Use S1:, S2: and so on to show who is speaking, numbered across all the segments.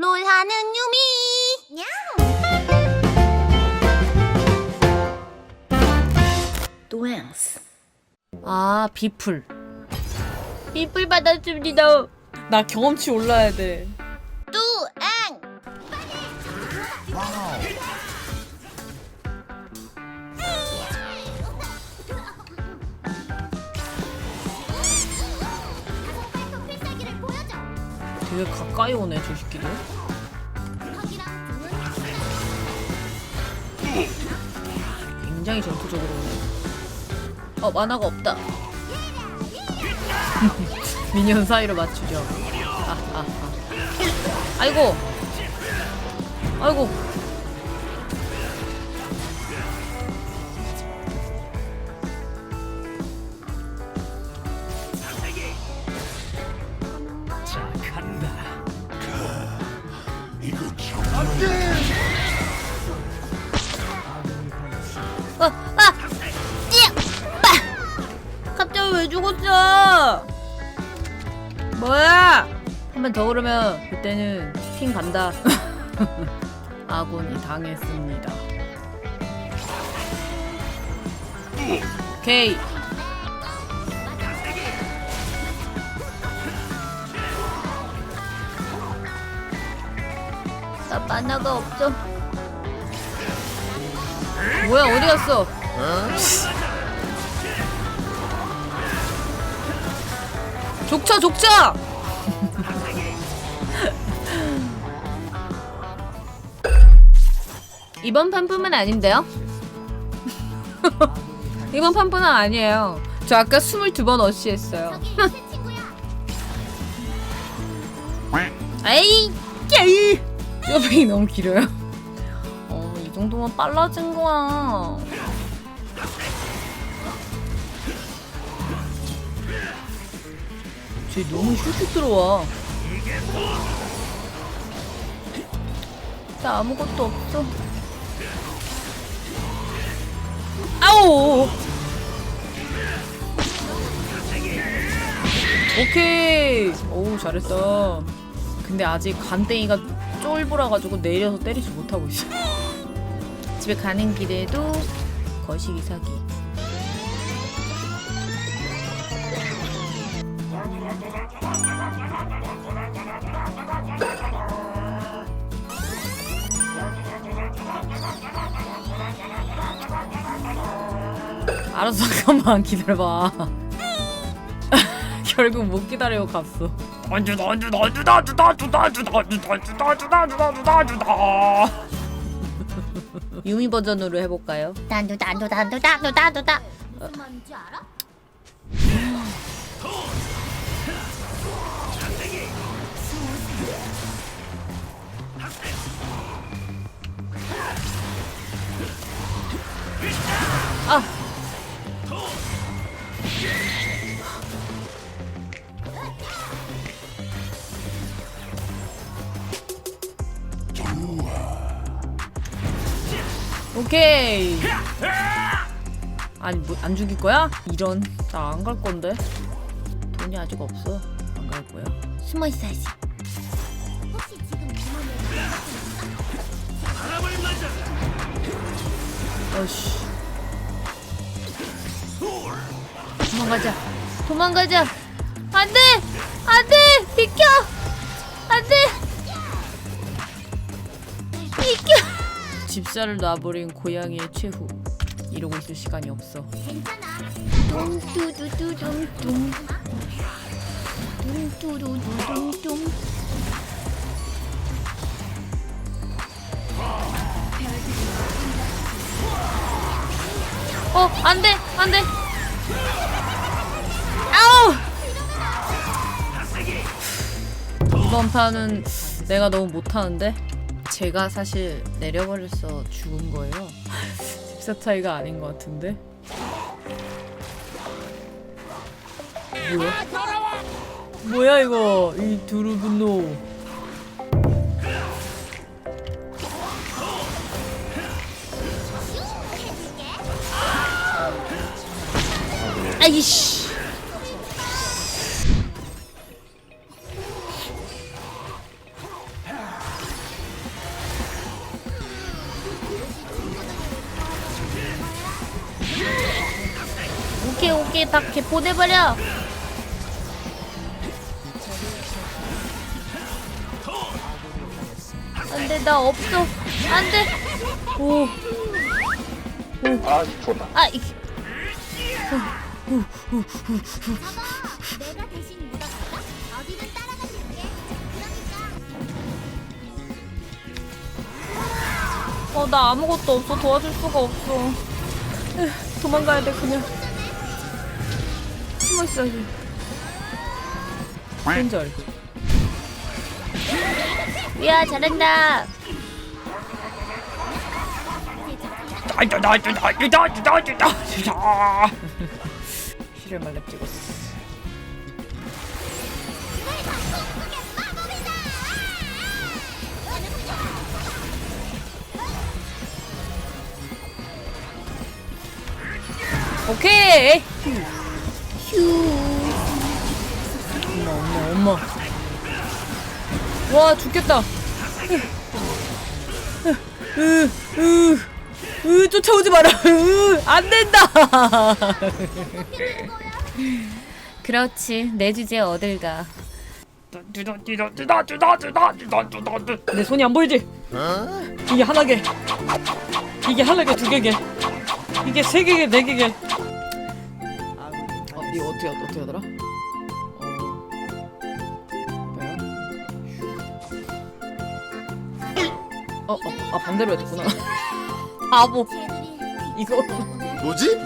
S1: 롤하는 유미.
S2: 또양스 아 비풀
S1: 삐뿔 받았습니다.
S2: 나 경험치 올라야 돼 되게 가까이 오네 저 새끼들. 굉장히 전투적으로 오네. 어 만화가 없다. 미니언 사이로 맞추죠. 아, 아, 아. 아이고. 아이고 한번더 그러면 그때는 핑 간다. 아군이 당했습니다. 오케이.
S1: 나 만화가 없어.
S2: 뭐야 어디 갔어? 족쳐 족쳐 이번 판뿐만 아닌데요 이번 판뿐은 아니에요 저 아까 22번 어시 했어요 아이 깨이 뼈백이 너무 길어요 어, 이 정도면 빨라진 거야. 쟤 너무 슉슉 들어와. 나 아무것도 없어. 아우! 오케이. 오우 잘했어. 근데 아직 간땡이가 쫄보라가지고 내려서 때리지 못하고 있어. 집에 가는 길에도 거시기 사기. 알았어 잠깐만 기다려봐. 결국 못 기다리고 갔어. 유미 버전으로 해볼까요?
S1: 단두 단두 단두 단두 단두 단. 알아?
S2: 아. 오케이. 아니 뭐 안 죽일 거야? 이런 나 안 갈 건데 돈이 아직 없어 안 갈 거야.
S1: 숨어 있어야지.
S2: 어씨. 도망가자. 도망가자. 안 돼! 안 돼! 비켜! 안 돼! 비켜! 집사를 놔버린 고양이의 최후. 이러고 있을 시간이 없어.
S1: 뚱뚜두두둥둥.
S2: 어, 안 돼! 안 돼! 아우! 이번 판은 내가 너무 못하는데? 제가 사실 내려버려서 죽은 거예요. 집사 차이가 아닌 것 같은데? 뭐야? 뭐야 이거? 이 두루분노. 아이씨.
S1: 여기 밖에 보내버려. 안돼 나 없어. 안돼. 오.
S3: 아 좋다.
S1: 아 이.
S4: 내가 대신 묻어갈까? 어디든 따라가 줄게. 그러니까
S2: 어 나 아무것도 없어 도와줄 수가 없어 에휴, 도망가야 돼 그냥 숨 어 있어야지 손절
S1: 야 잘한다.
S2: 실을 말렙 찍었어. 오케이. 휴 엄마 엄마 엄마. 와 죽겠다. 으으으 으, 쫓아오지 마라. 으, 안 된다. 그렇지 내 주제 어딜 가. 내 손이 안 보이지? 이게 하나 개. 이게 하나 개두 개개. 이게 세 개개 네 개개 어 이거 어떻게 어떻게 하더라? 어, 어, 어, 아 반대로 했구나. 바보. 이거
S3: 뭐지?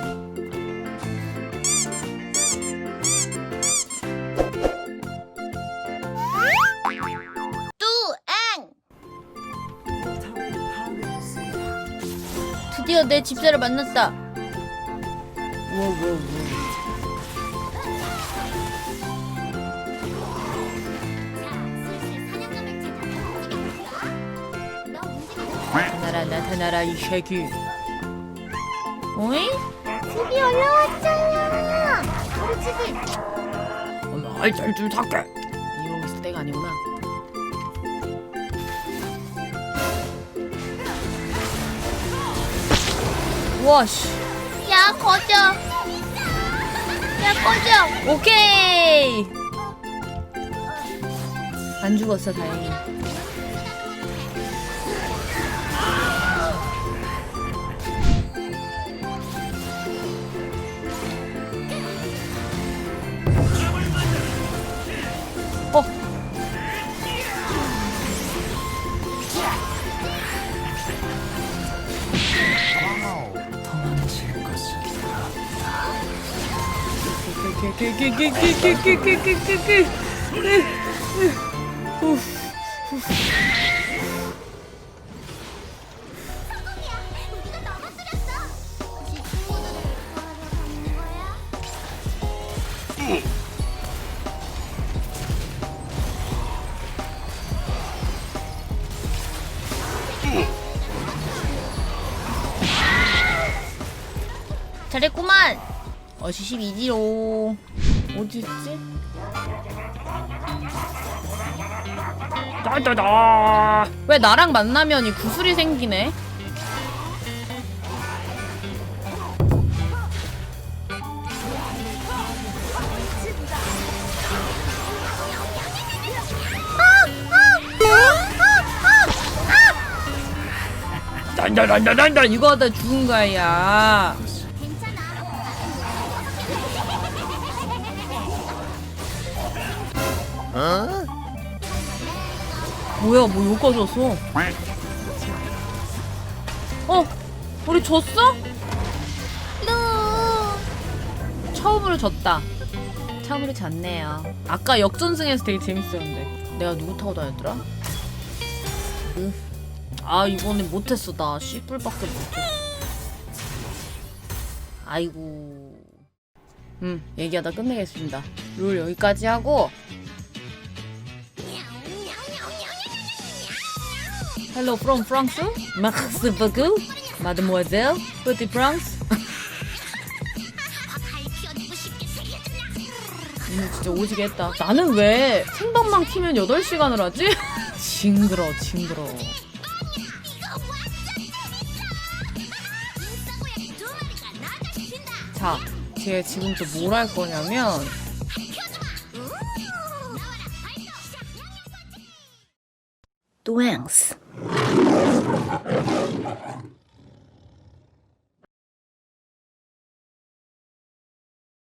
S4: 뚜앙.
S1: 드디어 내 집사를 만났다.
S2: 우와 우와 우와. 나타나라 이 새끼.
S1: 어이?
S4: 집이 올라왔잖아. 우리 집이
S2: 엄마 알잘줄 닦게. 이러고 있을 때가 아니구나. 와 씨.
S1: 야 꺼져. 야 꺼져.
S2: 오케이. 안 죽었어 다행히.
S1: 잘했구만. 어시 12지로.
S2: 어디 있지? 왜 나랑 만나면 이 구슬이 생기네? 난다난다난다 이거 하다 죽은 거야. 뭐야 뭐 여기까지 왔어? 어? 우리 졌어? 처음으로 졌다. 처음으로 졌네요. 아까 역전승에서 되게 재밌었는데. 내가 누구 타고 다녔더라? 으. 아 이번에 못했어 나 씨뿔밖에 못해. 아이고. 음 얘기하다 끝내겠습니다. 룰 여기까지 하고 Hello from France. Merci beaucoup, mademoiselle. Petit France. 오늘 진짜 오지게 했다. 나는 왜 생방만 키면 8시간을 하지? 징그러, 징그러. 자, 걔 지금 또 뭘 할 거냐면
S1: Thanks.